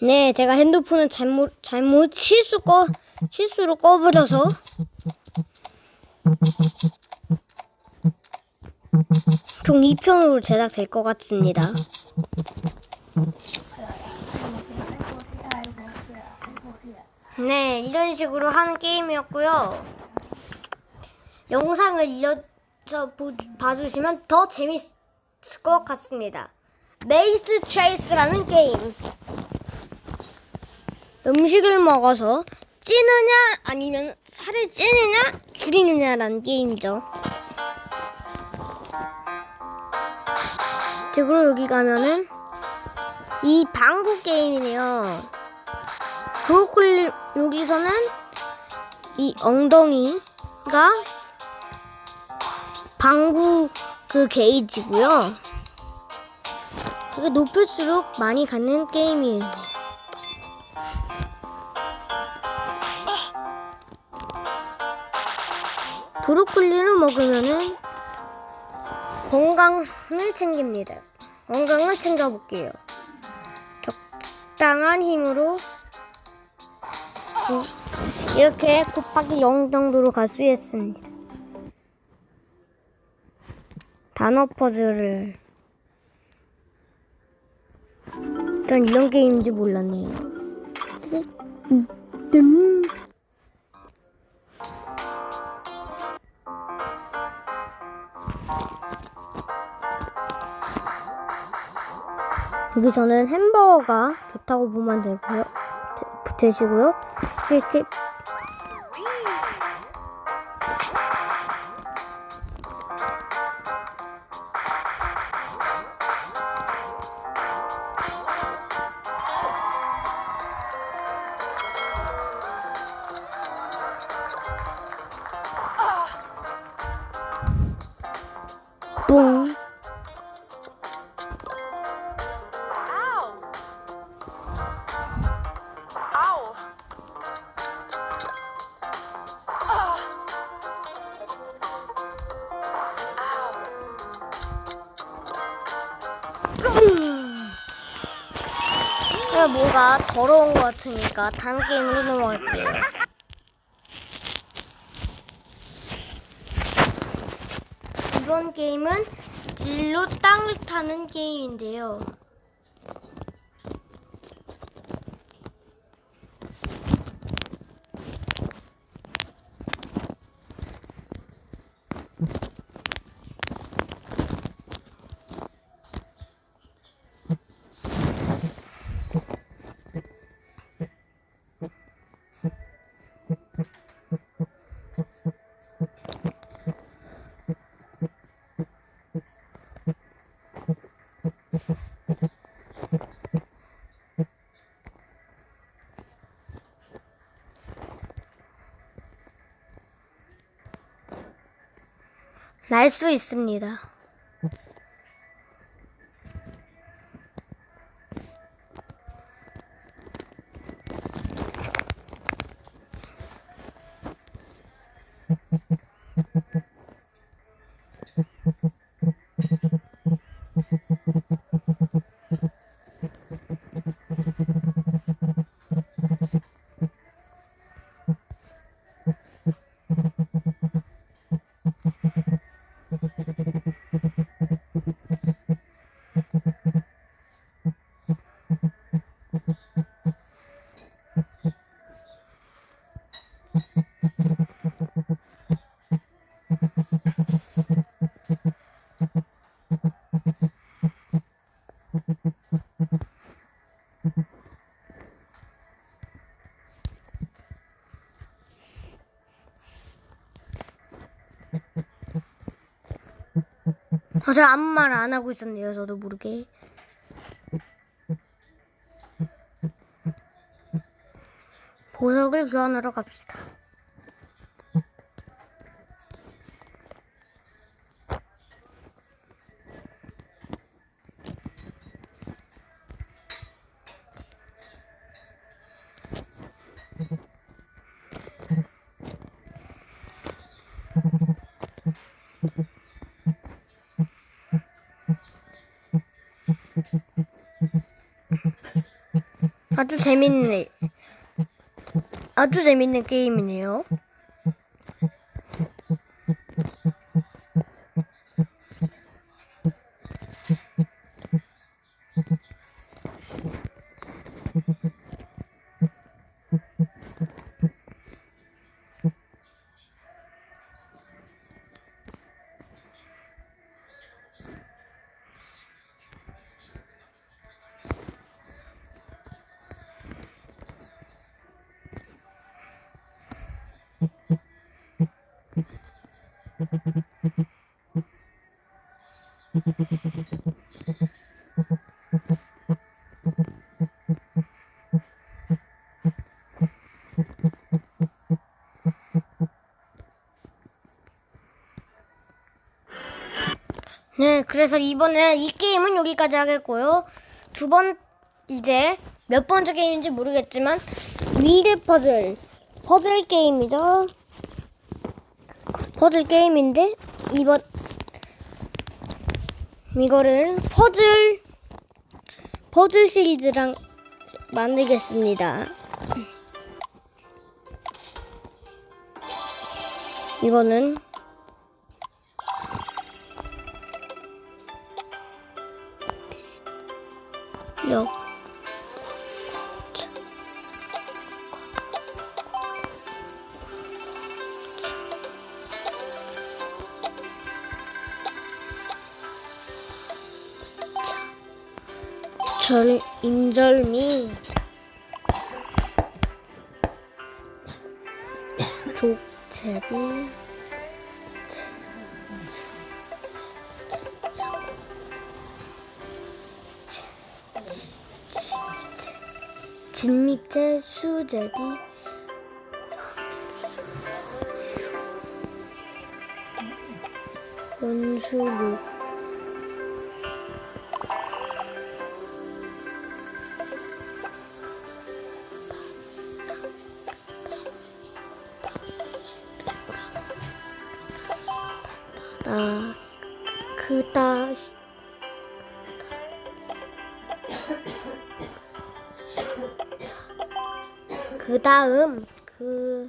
네, 제가 핸드폰을 잘못 잘못 실수 꺼 실수로 꺼버려서 총 2편으로 제작될 것 같습니다. 네, 이런 식으로 하는 게임이었고요. 영상을 이어서 보- 봐주시면 더 재밌을 것 같습니다. 메이스 트레이스라는 게임. 음식을 먹어서 찌느냐 아니면 살을 찌느냐 줄이느냐라는 게임이죠. 그리고 여기 가면은 이 방구 게임이네요. 브로콜리 여기서는 이 엉덩이가 방구 그 게이지고요. 되게 높을수록 많이 갖는 게임이에요. 브로콜리를 먹으면은 건강을 챙깁니다. 건강을 챙겨볼게요. 적당한 힘으로 이렇게 곱하기 0 정도로 있습니다. 단어 퍼즐을 전 이런 게임인지 몰랐네요. 음. 여기서는 햄버거가 좋다고 보면 되고요. 되- 되시고요. 이렇게 뭐가 더러운 것 같으니까 다른 게임으로 넘어갈게요. 이번 게임은 질로 땅을 타는 게임인데요. 날 수 있습니다. 아, 저 아무 말 안 하고 있었네요. 저도 모르게. 보석을 교환하러 갑시다. 아주 재밌네. 아주 재밌는 게임이네요. 네, 그래서 이번에 이 게임은 여기까지 하겠고요. 두 번, 이제 몇 번째 게임인지 모르겠지만, 미드 퍼즐. 퍼즐 게임이죠. 퍼즐 게임인데, 이번, 이거를 퍼즐, 퍼즐 시리즈랑 만들겠습니다. 이거는 절 인절미. 족제비. 진미채 수제비. 원수육 그 다음 그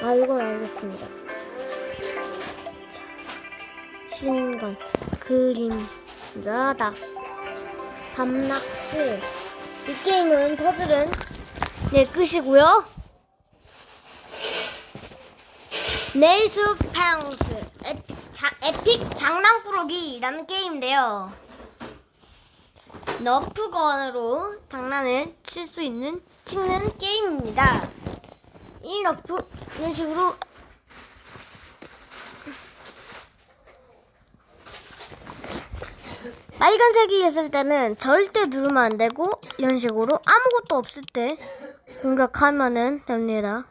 아, 이건 알겠습니다. 신간, 그림자다, 밤낚시. 이 게임은, 퍼즐은, 네, 끝이고요 네이스 파운스, 에픽, 자, 에픽 장난꾸러기라는 게임인데요. 너프건으로 장난을 칠 수 있는 찍는 게임입니다. 이 너프 이런 식으로 빨간색이 있을 때는 절대 누르면 안 되고 이런 식으로 아무것도 없을 때 공격하면은 됩니다.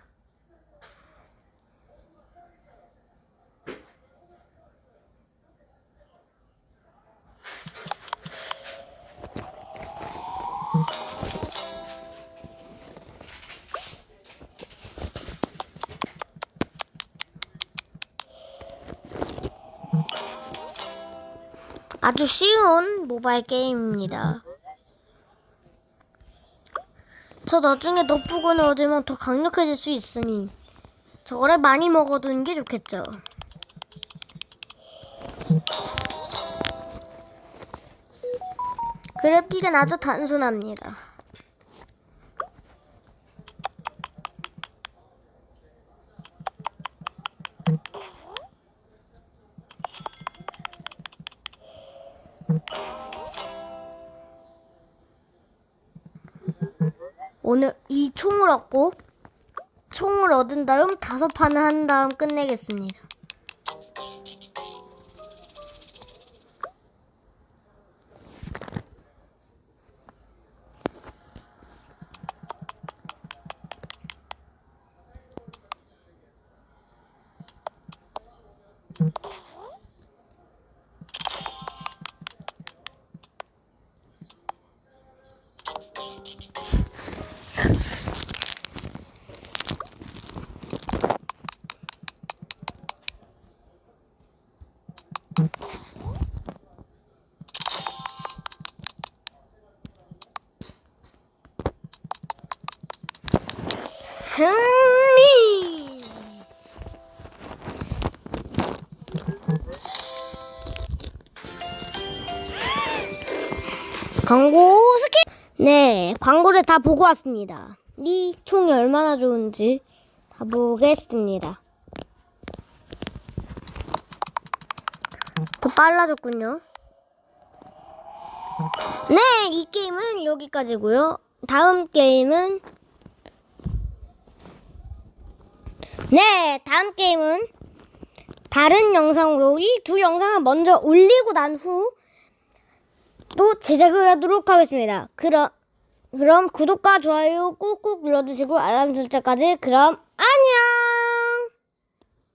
아주 쉬운 모바일 게임입니다. 저 나중에 너프건을 얻으면 더 강력해질 수 있으니 저거를 많이 먹어두는 게 좋겠죠. 그래픽은 아주 단순합니다. 오늘 이 총을 얻고 총을 얻은 다음 다섯 판을 한 다음 끝내겠습니다. 광고 스킵! 네, 광고를 다 보고 왔습니다. 이 총이 얼마나 좋은지 다 보겠습니다. 더 빨라졌군요. 네, 이 게임은 여기까지고요. 다음 게임은 네, 다음 게임은 다른 영상으로 이 두 영상을 먼저 올리고 난후 또 제작을 하도록 하겠습니다. 그럼 그럼 구독과 좋아요 꾹꾹 눌러주시고 알람 설정까지 그럼